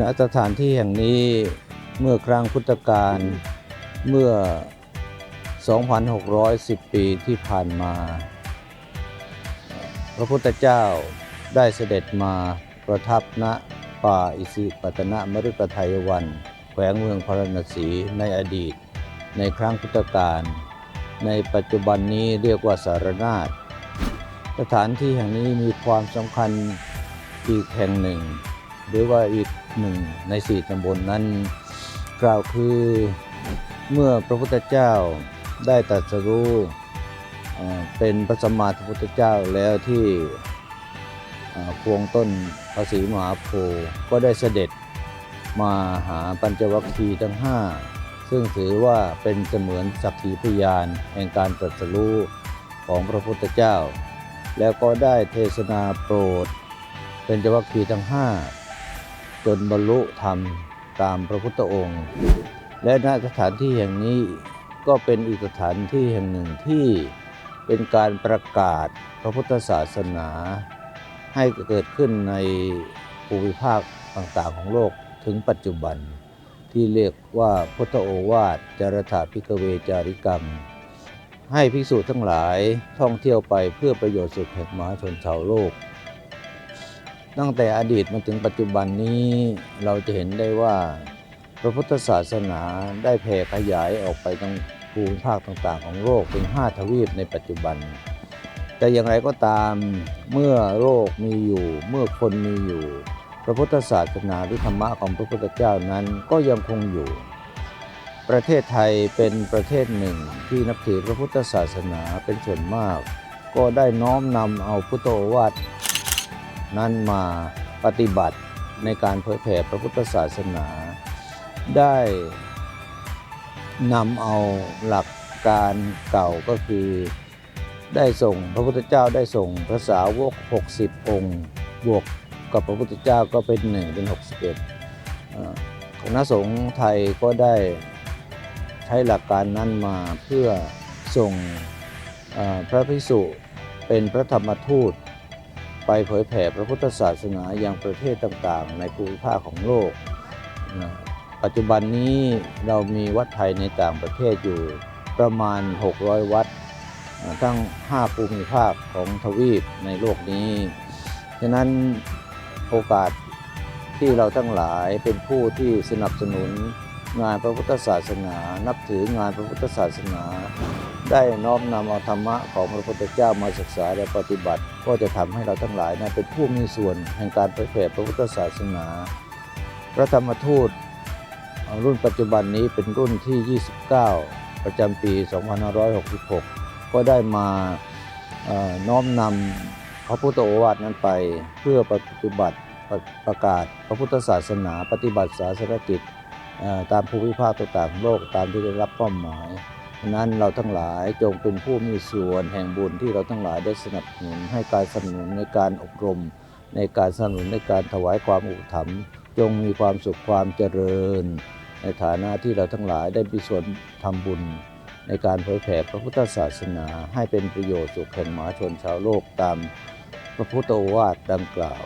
ณสถานที่แห่งนี้เมื่อครั้งพุทธกาลเมื่อ 2,610 ปีที่ผ่านมา พระพุทธเจ้าได้เสด็จมาประทับณป่าอิสิปตนมฤคทายวัน แขวงเมืองพาราณสีในอดีต ในครั้งพุทธกาลในปัจจุบันนี้เรียกว่าสารนาฏสถานที่แห่งนี้มีความสำคัญอีกแห่งหนึ่ง หรือว่าอีกหนึ่งในสี่ตำบลนนั้น กล่าวคือเมื่อพระพุทธเจ้าได้ตรัสรู้เอ่เป็นพระสัมมาสัมพุทธเจ้าแล้วที่เอ่อพวงต้นพระศรีมหาโพธิ์ก็ได้เสด็จมาหาปัญจวัคคีย์ทั้งห้าซึ่งถือว่าเป็นเสมือนสักขีพยานแห่งการตรัสรู้ของพระพุทธเจ้า แล้วก็ได้เทศนาโปรดเป็นจวัคคีย์ทั้งห้า จนบรรลุธรรมตามพระพุทธองค์ และณสถานที่แห่งนี้ก็เป็นอีกสถานที่แห่งหนึ่งที่เป็นการประกาศพระพุทธศาสนา ให้เกิดขึ้นในภูมิภาคต่างๆของโลกถึงปัจจุบัน ที่เรียกว่าพุทธโอวาทจารถาพิกเวจาริกรรม ให้ภิกษุทั้งหลายท่องเที่ยวไปเพื่อประโยชน์สุขแห่งมหาชนชาวโลก ตั้งแต่อดีตมาถึงปัจจุบันนี้เราจะเห็นได้ว่า พระพุทธศาสนาได้แผ่ขยายออกไปทั้งภูมิภาคต่างๆ ของโลกเป็นห้าทวีปในปัจจุบัน แต่อย่างไรก็ตามเมื่อโลกมีอยู่ เมื่อคนมีอยู่ พระพุทธศาสนาหรือธรรมะของพระพุทธเจ้านั้นก็ยังคงอยู่ ประเทศไทยเป็นประเทศหนึ่งที่นับถือพระพุทธศาสนาเป็นส่วนมาก ก็ได้น้อมนำเอาพุทโอวาท นั้นมาปฏิบัติในการเผยแผ่พระพุทธศาสนา ได้นำเอาหลักการเก่าก็คือได้ส่งพระพุทธเจ้าได้ส่งพระสาวก 60 องค์ บวกกับพระพุทธเจ้าก็เป็นหนึ่งเป็น 61เอ่อคณะสงฆ์ไทยก็ได้ใช้หลักการนั้นมาเพื่อส่งพระภิกษุเป็นพระธรรมทูต ไปเผยแผ่พระพุทธศาสนาอยังประเทศต่างๆ ในภูมิภาคของโลกนะปัจจุบันนี้เรามีวัดไทยในต่างประเทศอยู่ประมาณ 600 วัด ทั้ง 5 ภูมิภาคของทวีปในโลกนี้ ฉะนั้นโอกาสที่เราทั้งหลายเป็นผู้ที่สนับสนุนงานพระพุทธศาสนา นับถืองานพระพุทธศาสนา ได้น้อมนำเอาธรรมะของพระพุทธเจ้ามาศึกษาและปฏิบัติ ก็จะทำให้เราทั้งหลายนะเป็นผู้มีส่วนแห่งการเผยแผ่พระพุทธศาสนา พระธรรมทูตรุ่นปัจจุบันนี้เป็นรุ่นที่ 29 ประจำปี 2566 ก็ได้มาน้อมนำพระพุทธโอวาทนั้นไปเพื่อปฏิบัติประประกาศพระพุทธศาสนา ปฏิบัติศาสนกิจตามภูมิภาคต่างๆของโลกตามที่ได้รับเป้าหมาย นั้นเราทั้งหลายจงเป็นผู้มีส่วนแห่งบุญที่เราทั้งหลายได้สนับสนุนให้การสนับสนุนในการอบรม ในการสนับสนุนในการถวายความอุปถัมภ์จงมีความสุขความเจริญ ในฐานะที่เราทั้งหลายได้มีส่วนทำบุญ ในการเผยแผ่พระพุทธศาสนาให้เป็นประโยชน์สุขแห่งมหาชนชาวโลกตามพระพุทธโอวาทดังกล่าว